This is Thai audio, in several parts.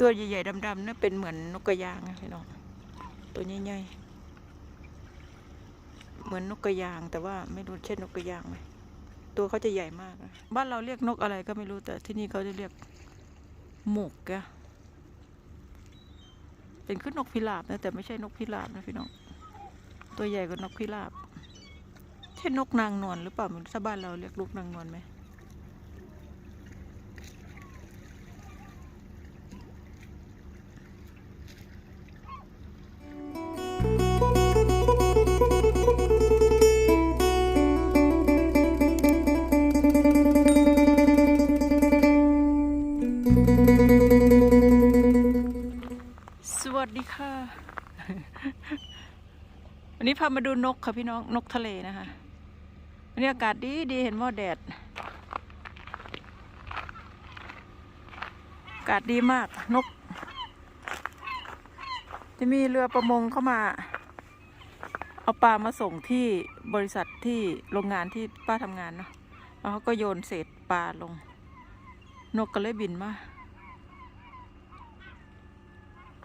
ตัวใหญ่ๆดำๆนั่นเป็นเหมือนนกกระยางพี่น้องตัวใหญ่ๆเหมือนนกกระยาง แต่ว่าไม่รู้ใช่นนกกระยางไหมตัวเขาจะใหญ่มากนะบ้านเราเรียกนกอะไรก็ไม่รู้แต่ที่นี่เขาจะเรียกหมกแกะเป็นขึ้นนกพิราบนะแต่ไม่ใช่นกพิราบนะพี่น้องตัวใหญ่กว่านกพิราบ ใช่นกนางนวลหรือเปล่าไมันถ้าบ้านเราเรียกลูกนางนวลไหมามาดูนกค่ะพี่น้องนกทะเลนะคะวันนี้อากาศดีดีเห็นว่าแดดอากาศดีมากนก จะมีเรือประมงเข้ามา เอาปลามาส่งที่บริษัทที่โรงงานที่ป้าทำงานเนาะแล้วเขาก็โยนเศษปลาลง นกก็เลยบินมา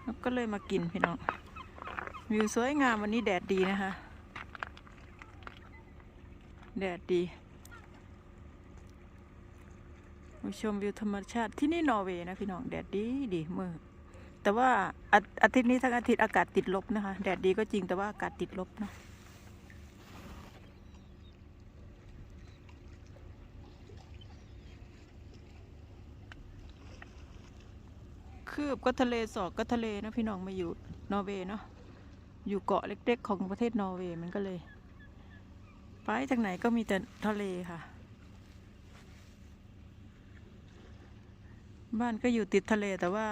แล้วก็เลยมากินพี่น้อง วิวสวยงามวันนี้แดดดีนะคะ แดดดีมาชมวิวธรรมชาติที่นี่นอร์เวย์นะพี่น้องแดดดีดีมือแต่ว่าอาอาทิตย์นี้ทั้งอาทิตย์อากาศติดลบนะคะ แดดดีก็จริงแต่ว่าอากาศติดลบเนาะคืบก็ทะเลสอกก็ทะเลนะพี่น้องมาอยู่นอร์เวย์เนาะ อยู่เกาะเล็กๆ ของประเทศนอร์เวย์มันก็เลย ไปจากไหนก็มีแต่ทะเลค่ะ บ้านก็อยู่ติดทะเลแต่ว่า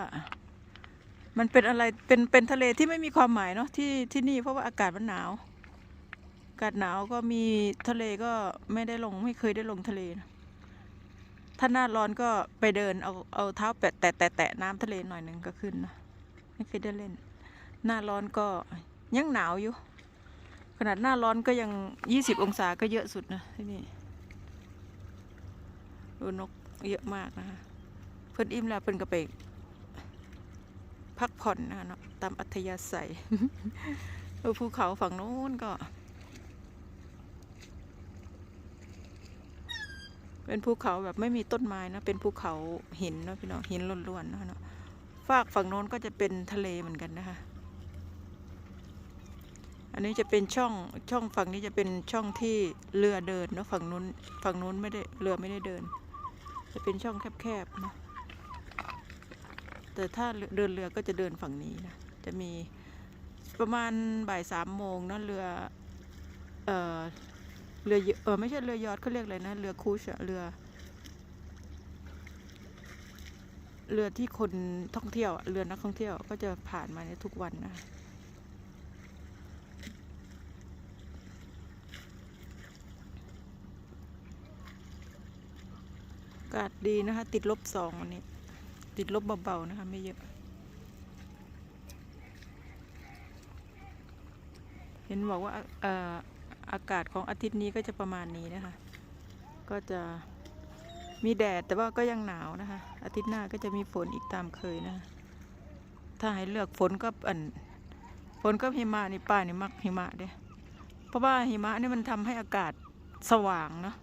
มันเป็นอะไรเป็นเป็นทะเลที่ไม่มีความหมายเนาะที่ที่นี่เพราะว่าอากาศมันหนาวอากาศหนาวก็มีทะเลก็ไม่ได้ลงไม่เคยได้ลงทะเลนะถ้าหน้าร้อนก็ไปเดินเอาเอาเท้าแปะแตะแตะแตะน้ำทะเลหน่อยหนึ่งก็ขึ้นนะไม่เคยได้เล่น หน้าร้อนก็ ยังหนาวอยู่ ขนาดหน้าร้อนก็ยังยี่สิบองศาก็เยอะสุดนะที่นี่ดูนกเยอะมากนะคะเพิ่นอิ่มแล้วเพิ่นก็ไปพักผ่อนนะคะเนาะตามอัธยาศัยดูภูเขาฝั่งโน้นก็ เป็นภูเขาแบบไม่มีต้นไม้นะเป็นภูเขาหินเนาะพี่น้องหินล้วนๆเนาะเนาะฝากฝั่งโน้นก็จะเป็นทะเลเหมือนกันนะคะ อันนี้จะเป็นช่องช่องฝั่งนี้จะเป็นช่องที่เรือเดินเนาะฝั่งนู้นฝั่งนู้นไม่ได้เรือไม่ได้เดิน จะเป็นช่องแคบๆนะแต่ถ้าเดินเรือก็จะเดินฝั่งนี้นะจะมีประมาณบ่ายสามโมงเนาะเรือเออเรือเออไม่ใช่เรือยอทเขาเรียกอะไรนะเรือคูชอะเรือ เรือที่คนท่องเที่ยวเรือนักท่องเที่ยวก็จะผ่านมาในทุกวันนะากาศดีนะคะ ติดลบสองวันนี้ ติดลบเบาๆนะคะ ไม่เยอะ เห็นบอกว่าอออากาศของอาทิตย์นี้ก็จะประมาณนี้นะคะ ก็จะมีแดดแต่ว่าก็ยังหนาวนะคะ อาทิตย์หน้าก็จะมีฝนอีกตามเคยนะคะถ้าให้เลือกฝนก็อันฝนก็หิมะนี่ป้านี่มักหิมะเด้เพราะว่าหิมะนี่มันทำให้อากาศสว่างเนาะ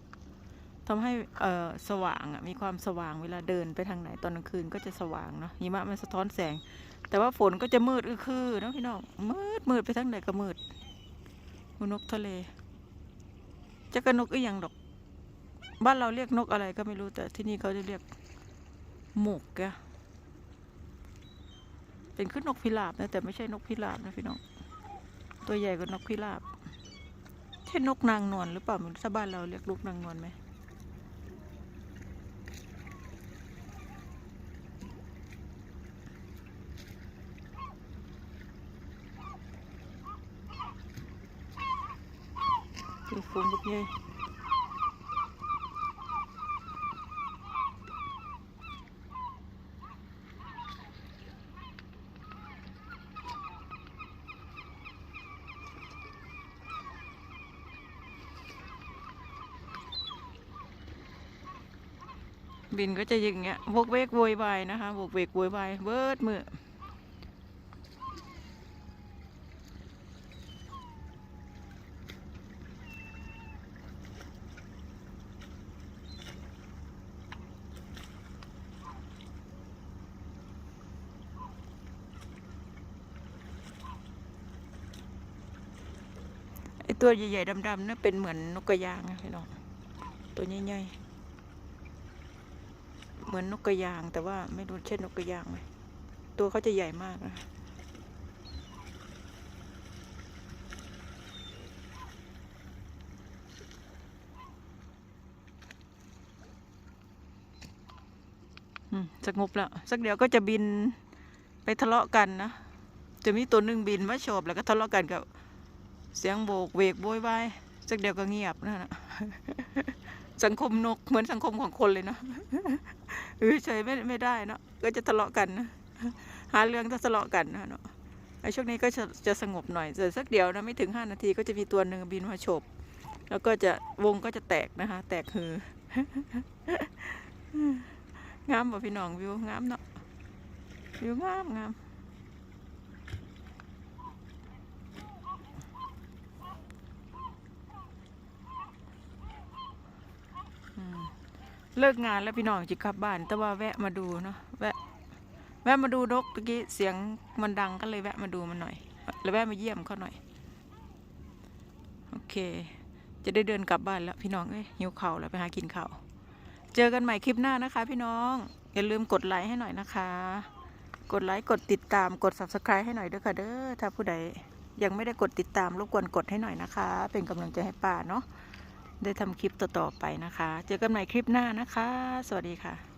ทำให้เออสว่างอะมีความสว่างเวลาเดินไปทางไหนตอนกลางคืนก็จะสว่างเนาะหิมะมันสะท้อนแสง แต่ว่าฝนก็จะมืดอือคือเนาะพี่น้องมืดมืดไปทางไหนก็มืดนกทะเลจะกระนกอีหยังดอก บ้านเราเรียกนกอะไรก็ไม่รู้แต่ที่นี่เขาจะเรียกหมกแกะเป็นขึ้นนกพิราบนะแต่ไม่ใช่นกพิราบนะพี่น้องตัวใหญ่กว่านกพิราบใช่นกนางนวลหรือเปล่ามันถ้าบ้านเราเรียกลูกนางนวลไหม ตัวฟูงบุกใหญ่บินก็จะอย่างเงี้ยโวกเวกโวยวายนะคะโวกเวกโวยวายเบิดมือ ตัวใหญ่ๆดำๆนั่นเป็นเหมือนนกกระยางพี่น้องตัวใหญ่ๆเหมือนนกกระยาง แต่ว่าไม่รู้เช่นนกกระยางไหมตัวเขาจะใหญ่มากนะสงบแล้วสักเดี๋ยวก็จะบินไปทะเลาะกันนะจะมีตัวหนึ่งบินมาโฉบแล้วก็ทะเลาะกันกับ เสียงโบกเวกโวยวายสักเดียวก็เงียบนั่นะสังคมนกเหมือนสังคมของคนเลยเนาะเออเฉยไม่ไม่ได้เนาะก็จะทะเลาะกันนะหาเรื่องทะเลาะกันนะเนาะไอ้ช่วงนี้ก็จะจะสงบหน่อยแต่สักเดียวนะไม่ถึงห้านาทีก็จะมีตัวหนึ่งบินมาฉบแล้วก็จะวงก็จะแตกนะคะ แตกฮืองามบ่พี่น้องวิวงามเนาะวิวงามงาม เลิกงานแล้วพี่น้องจะกลับบ้าน แต่ว่าแวะมาดูเนาะแวะแวะมาดูนกเมื่อกี้เสียงมันดังก็เลยแวะมาดูมันหน่อย แล้วแวะมาเยี่ยมเขาหน่อย โอเค จะได้เดินกลับบ้านแล้วพี่น้องเอ้ยหิวเข่าวแล้วไปหากินข้าวเจอกันใหม่คลิปหน้านะคะ พี่น้องอย่าลืมกดไลค์ให้หน่อยนะคะ กดไลค์กดติดตามกด subscribe ให้หน่อยด้วยค่ะเด้อถ้าผู้ใดยังไม่ได้กดติดตามรบกวนกดให้หน่อยนะคะ เป็นกำลังใจให้ป้าเนาะ ได้ทำคลิปต่อๆไปนะคะ เจอกันใหม่คลิปหน้านะคะ สวัสดีค่ะ